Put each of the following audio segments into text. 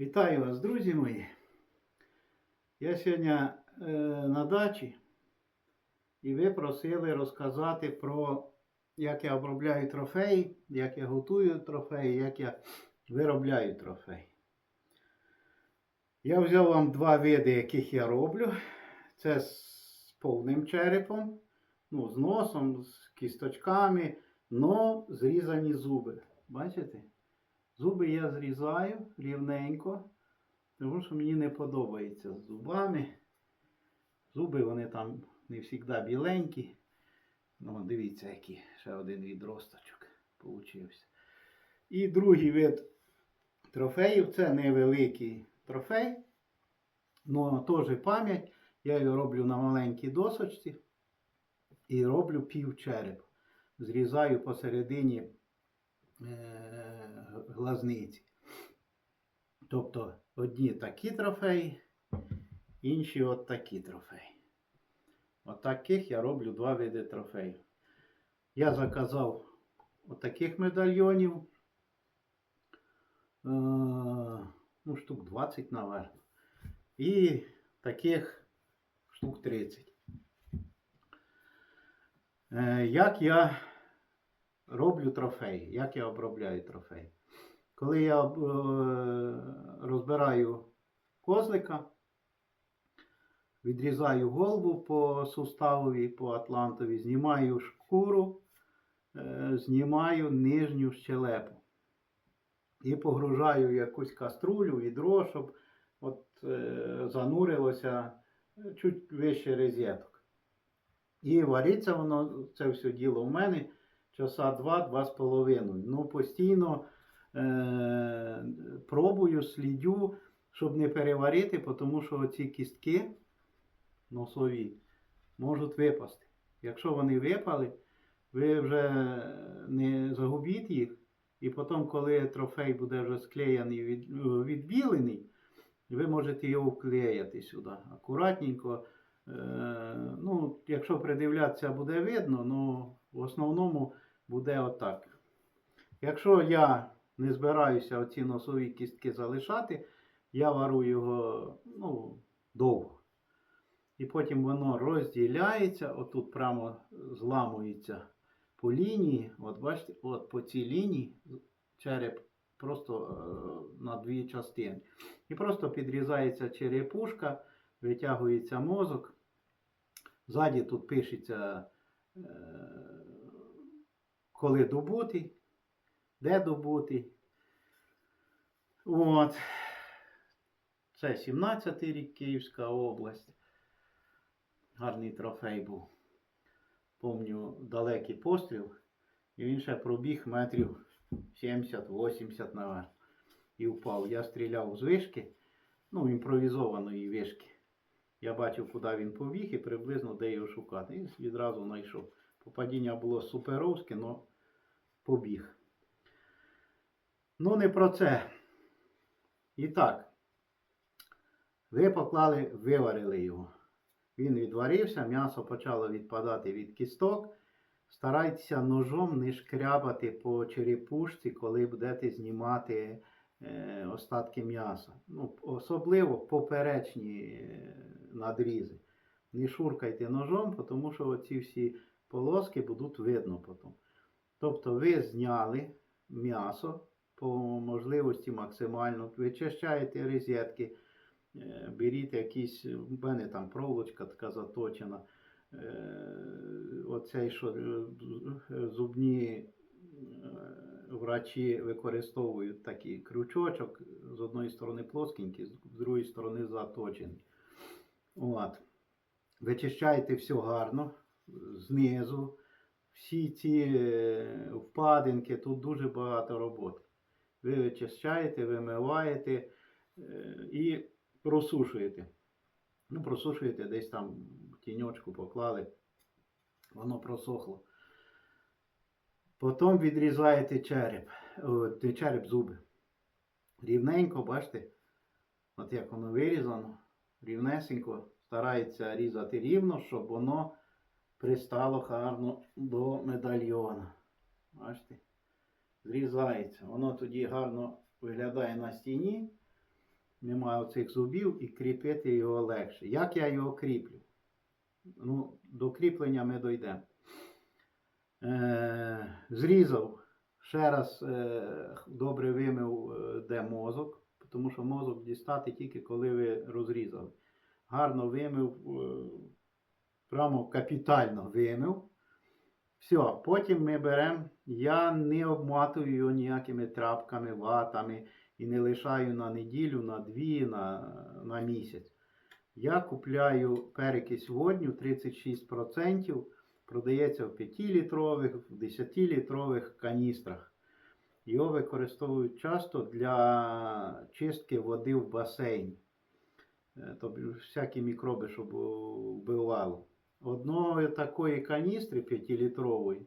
Вітаю вас, друзі мої. Я сьогодні е, на дачі і ви просили розказати про, як я обробляю трофеї, як я готую трофеї, як я виробляю трофеї. Я взяв вам два види, яких я роблю. Це з повним черепом, ну, з носом, з кісточками, но зрізані зуби. Бачите? Зуби я зрізаю рівненько, тому що мені не подобається з зубами. Зуби вони там не завжди біленькі. Ну, дивіться, який ще один відросточок получився. І другий вид трофеїв це невеликий трофей. Ну, теж пам'ять. Я його роблю на маленькій досочці і роблю пів череп. Зрізаю посередині е, глазниці. Тобто одні такі трофеї, інші от такі трофеї. От таких я роблю два види трофеїв. Я заказав отаких медальйонів. Е, ну, штук 20, наверное. І таких штук 30. Е, як я роблю трофеї, як я обробляю трофеї. Коли я е, розбираю козлика, відрізаю голову по суставові, по атлантові, знімаю шкуру, е, знімаю нижню щелепу. І погружаю в якусь каструлю, відро, щоб от, е, занурилося чуть вище розеток. І вариться воно, це все діло в мене часа два-два з половиною. Ну, постійно е- пробую, слідю, щоб не переварити, тому що ці кістки носові можуть випасти. Якщо вони випали, ви вже не загубіть їх, і потім, коли трофей буде вже склеєний, від, відбілений, ви можете його вклеяти сюди. Акуратненько. Е, ну, якщо придивлятися, буде видно, але в основному буде отак. Якщо я не збираюся оці носові кістки залишати, я вару його ну, довго. І потім воно розділяється, отут прямо зламується по лінії. От бачите, от по цій лінії череп просто е, на дві частини. І просто підрізається черепушка, витягується мозок. Ззаді тут пишеться, е, коли добутий, де добутий. От. Це 17-й рік Київська область. Гарний трофей був. Помню далекий постріл. І він ще пробіг метрів 70-80 наверх. І впав. Я стріляв з вишки, ну, імпровізованої вишки. Я бачив, куди він побіг і приблизно де його шукати. І відразу знайшов. Попадіння було суперовське, але побіг. Ну, не про це. І так, ви поклали, виварили його. Він відварився, м'ясо почало відпадати від кісток. Старайтеся ножом не шкрябати по черепушці, коли будете знімати е, остатки м'яса. Ну, особливо поперечні е, надрізи. Не шуркайте ножом, тому що оці всі полоски будуть видно потім. Тобто ви зняли м'ясо по можливості максимально, вичищаєте розетки, е, беріть якісь, в мене там проволочка така заточена. Е, Оцей, що е, зубні врачі використовують такий крючочок, з одної сторони плоскенький, з другої сторони заточений. От. Вичищаєте все гарно знизу. Всі ці впадинки, тут дуже багато роботи. Ви вичищаєте, вимиваєте е, і просушуєте. Ну, просушуєте десь там тіньочку поклали, воно просохло. Потім відрізаєте череп, не череп зуби. Рівненько, бачите, от як воно вирізано, рівнесенько старається різати рівно, щоб воно пристало гарно до медальйона. Бачите? Зрізається. Воно тоді гарно виглядає на стіні. немає оцих зубів і кріпити його легше. Як я його кріплю? Ну, до кріплення ми дійдемо. Е, зрізав, ще раз е, добре вимив, е, де мозок, тому що мозок дістати тільки коли ви розрізали. Гарно вимив, е, прямо капітально вимив. Все, потім ми беремо, я не обматую його ніякими трапками, ватами і не лишаю на неділю, на дві, на, на місяць. Я купляю перекись водню 36%, продається в 5-літрових, в 10-літрових каністрах. Його використовують часто для чистки води в басейні. Е, Тобто всякі мікроби, щоб вбивало. Одної такої каністри 5-літрової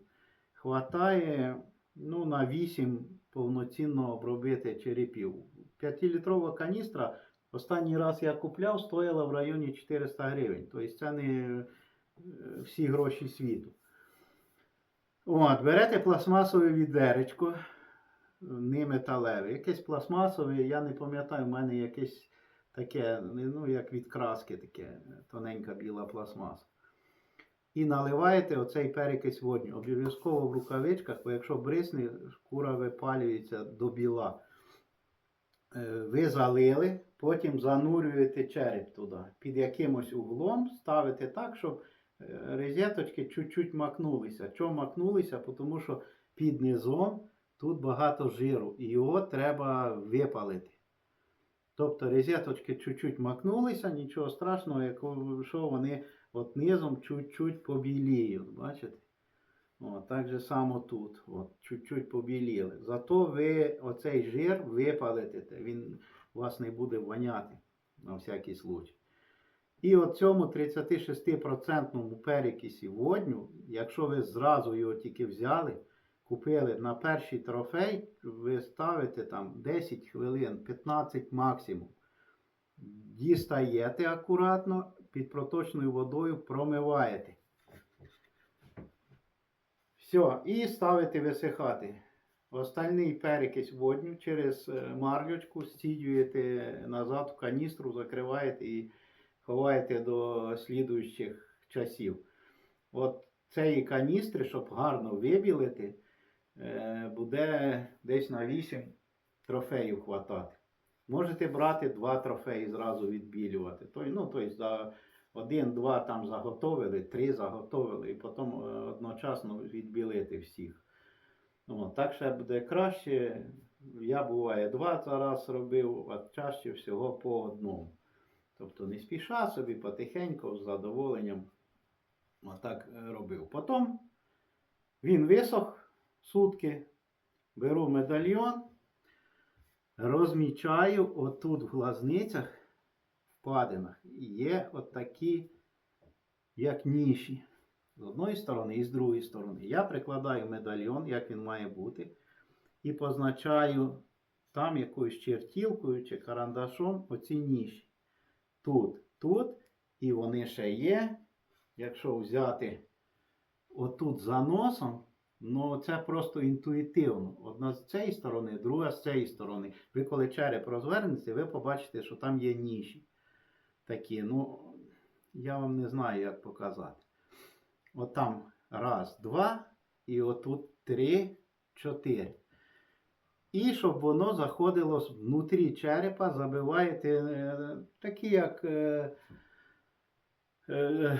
хватає ну, на 8 повноцінно обробити черепів. 5-літрова каністра останній раз я купляв, стояла в районі 400 гривень. Тобто це не всі гроші світу. От, берете пластмасове відеречко, не металеве. Якесь пластмасове, я не пам'ятаю, в мене якесь таке, ну, як від краски, таке тоненька біла пластмаса. І наливаєте оцей перекись водню. Обов'язково в рукавичках, бо якщо брисне, шкура випалюється до біла. Е, Ви залили, потім занурюєте череп туди. Під якимось углом ставите так, щоб е, розеточки чуть-чуть макнулися. Чому макнулися? Тому що під низом тут багато жиру, і його треба випалити. Тобто розеточки чуть-чуть макнулися, нічого страшного, якщо вони от низом чуть-чуть побіліють. Бачите? О, так же само тут. От, чуть-чуть побіліли. Зато ви оцей жир випалите, він у вас не буде воняти на всякий случай. І от цьому 36% перекисі водню, якщо ви зразу його тільки взяли, купили на перший трофей, ви ставите там 10 хвилин, 15 максимум. Дістаєте акуратно, під проточною водою промиваєте. Все, і ставите висихати. Остальний перекись водню через е, марлючку стідюєте назад в каністру, закриваєте і ховаєте до слідуючих часів. От цієї каністри, щоб гарно вибілити, е, буде десь на 8 трофеїв хватати. Можете брати два трофеї зразу відбілювати. Той, ну, тобто за один-два там заготовили, три заготовили, і потім е, одночасно відбілити всіх. Ну, так ще буде краще. Я буває два зараз робив, а чаще всього по одному. Тобто не спіша собі потихеньку, з задоволенням отак е, робив. Потім він висох сутки, беру медальйон, розмічаю отут в глазницях, впадинах, є отакі, як ніші. З одної сторони і з другої сторони. Я прикладаю медальйон, як він має бути, і позначаю там якоюсь чертілкою чи карандашом оці ніші. Тут, тут, і вони ще є. Якщо взяти отут за носом, ну це просто інтуїтивно. Одна з цієї сторони, друга з цієї сторони. Ви коли череп розвернеться, ви побачите, що там є ніші. Такі, ну, я вам не знаю, як показати. От там раз, два, і отут три, чотири. І щоб воно заходило внутрі черепа, забиваєте е, такі, як е, е,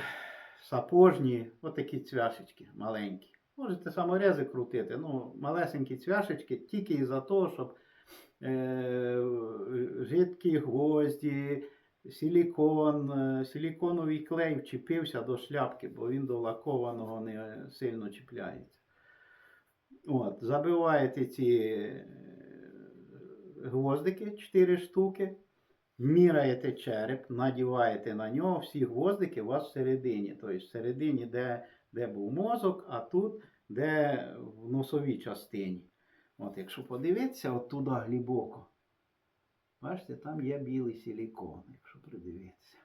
сапожні, отакі цвяшечки маленькі. Можете саморези крутити, ну, малесенькі цвяшечки, тільки із-за того, щоб е, жидкі гвозді, силікон, е, силіконовий клей вчепився до шляпки, бо він до лакованого не сильно чіпляється. От, забиваєте ці е, гвоздики 4 штуки, міряєте череп, надіваєте на нього, всі гвоздики у вас всередині. Тобто всередині, де, де був мозок, а тут, де в носовій частині. От, якщо подивитися, от туди глибоко. Бачите, там є білий силікон, якщо придивитися.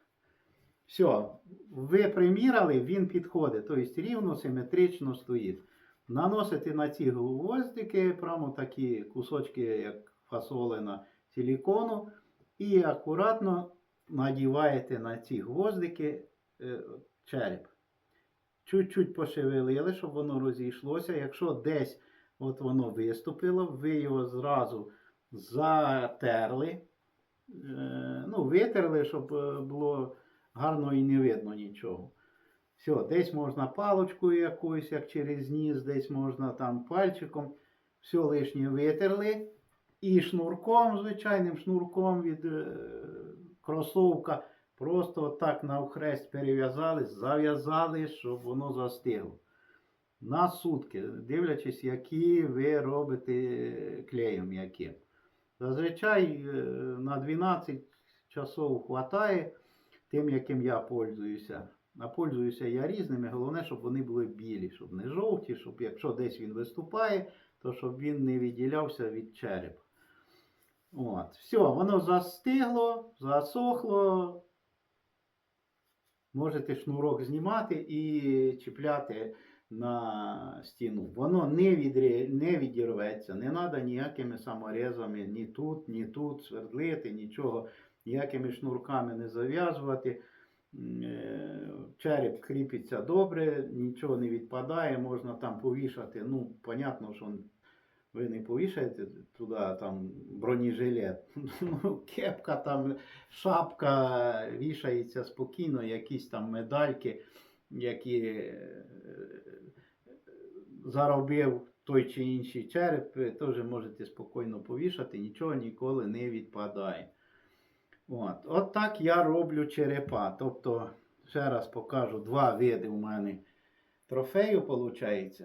Все, ви приміряли, він підходить, тобто рівно, симетрично стоїть. Наносите на ці гвоздики, прямо такі кусочки, як фасолина силікону, і акуратно надіваєте на ці гвоздики е, череп. Чуть-чуть пошевелили, щоб воно розійшлося. Якщо десь от воно виступило, ви його зразу затерли. Е, ну, витерли, щоб е, було гарно і не видно нічого. Все, десь можна паличкою якоюсь, як через ніс, десь можна там пальчиком. Все лишнє витерли. І шнурком, звичайним шнурком від е, кросовка, просто отак навхрест перев'язали, зав'язали, щоб воно застигло. На сутки, дивлячись, які ви робите клеєм яким. Зазвичай е, на 12 часов хватає тим, яким я пользуюся. А пользуюся я різними. Головне, щоб вони були білі, щоб не жовті, щоб якщо десь він виступає, то щоб він не відділявся від черепа. От. Все, воно застигло, засохло. Можете шнурок знімати і чіпляти на стіну. Воно не, відрі... не відірветься, не треба ніякими саморезами ні тут, ні тут свердлити, нічого, ніякими шнурками не зав'язувати. Е, Череп кріпиться добре, нічого не відпадає, можна там повішати. Ну, понятно, що ви не повішаєте туди там бронежилет. Ну, кепка, там, шапка вішається спокійно, якісь там медальки, які е, заробив той чи інший череп, теж можете спокійно повішати, нічого ніколи не відпадає. От, от так я роблю черепа. Тобто, ще раз покажу, два види у мене трофею, виходить.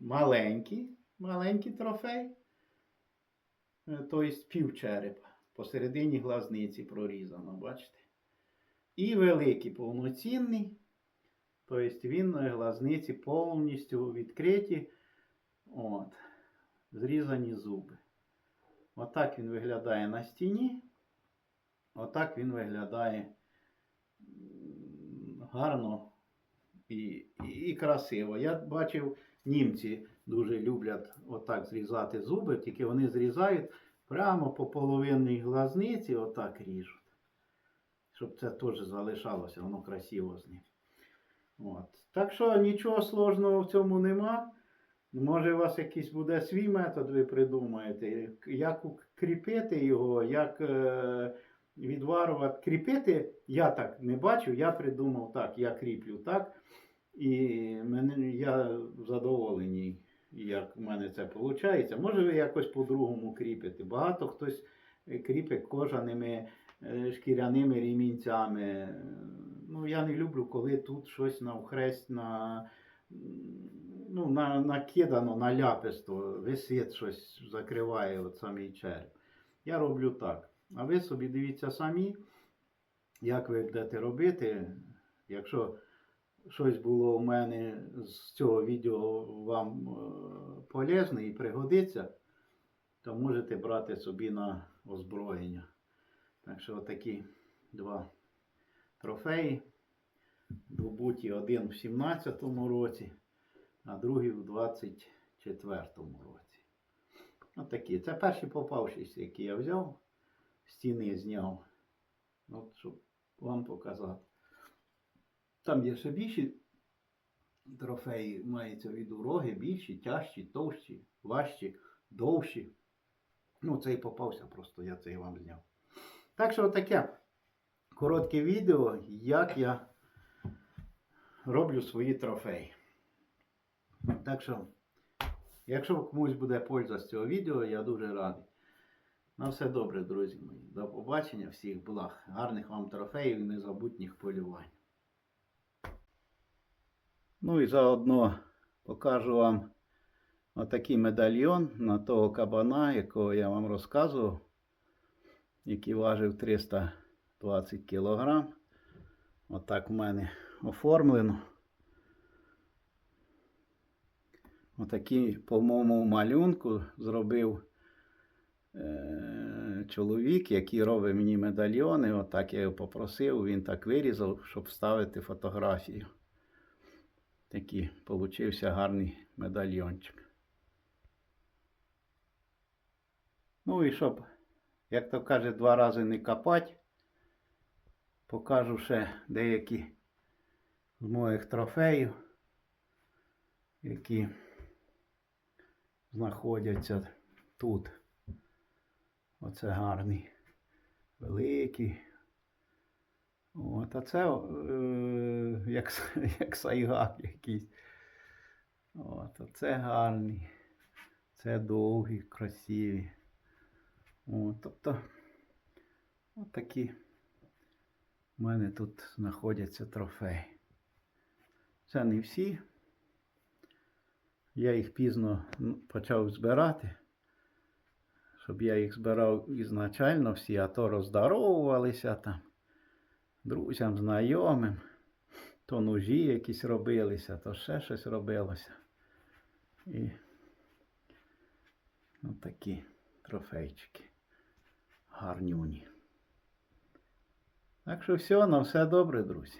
Маленький, маленький трофей, е, тобто пів черепа. Посередині глазниці прорізано, бачите? І великий повноцінний. Тобто він е, глазниці повністю відкриті. От, зрізані зуби. Отак він виглядає на стіні. Отак він виглядає гарно і, і, і красиво. Я бачив, німці дуже люблять отак зрізати зуби, тільки вони зрізають прямо по половинній глазниці, отак ріжуть. Щоб це теж залишалося, воно красиво з ним. От. Так що нічого сложного в цьому нема. Може, у вас якийсь буде свій метод, ви придумаєте, як укріпити його, як е, відварувати. Кріпити я так не бачу, я придумав так, я кріплю так. І мене, я задоволений, як в мене це виходить. Може, ви якось по-другому кріпите. Багато хтось е, кріпить кожаними е, шкіряними ремінцями. Ну, я не люблю, коли тут щось навхрест на, ну, на, накидано, наляписто, висить щось, закриває от самий череп. Я роблю так. А ви собі дивіться самі, як ви будете робити. Якщо щось було у мене з цього відео вам е, полезне і пригодиться, то можете брати собі на озброєння. Так що отакі два трофеї. Добуті один в 17-му році, а другий в 24-му році. Отакі. Це перші попавшіся, які я взяв, стіни зняв. От, щоб вам показати. Там є ще більші трофеї, мається в виду роги, більші, тяжчі, товщі, важчі, довші. Ну, цей попався просто, я цей вам зняв. Так що таке коротке відео, як я роблю свої трофеї. Так що, якщо комусь буде польза з цього відео, я дуже радий. На все добре, друзі мої. До побачення, всіх благ. Гарних вам трофеїв і незабутніх полювань. Ну і заодно покажу вам отакий медальйон на того кабана, якого я вам розказував, який важив 320 кг. Отак в мене оформлено. Отакий, по моєму малюнку зробив е, чоловік, який робить мені медальйони. Отак я його попросив, він так вирізав, щоб вставити фотографію. Такий получився гарний медальйончик. Ну і щоб як то каже, два рази не копать. Покажу ще деякі з моїх трофеїв, які знаходяться тут. Оце гарний, великий. От, а це е, як, як сайгак якийсь. От, а це гарний. Це довгі, красиві. От, тобто, от такі в мене тут знаходяться трофеї. Це не всі. Я їх пізно почав збирати. Щоб я їх збирав ізначально всі, а то роздаровувалися там друзям, знайомим. То ножі якісь робилися, то ще щось робилося. І ну, такі трофейчики. Гарнюні. Так що все, на все добре, друзі.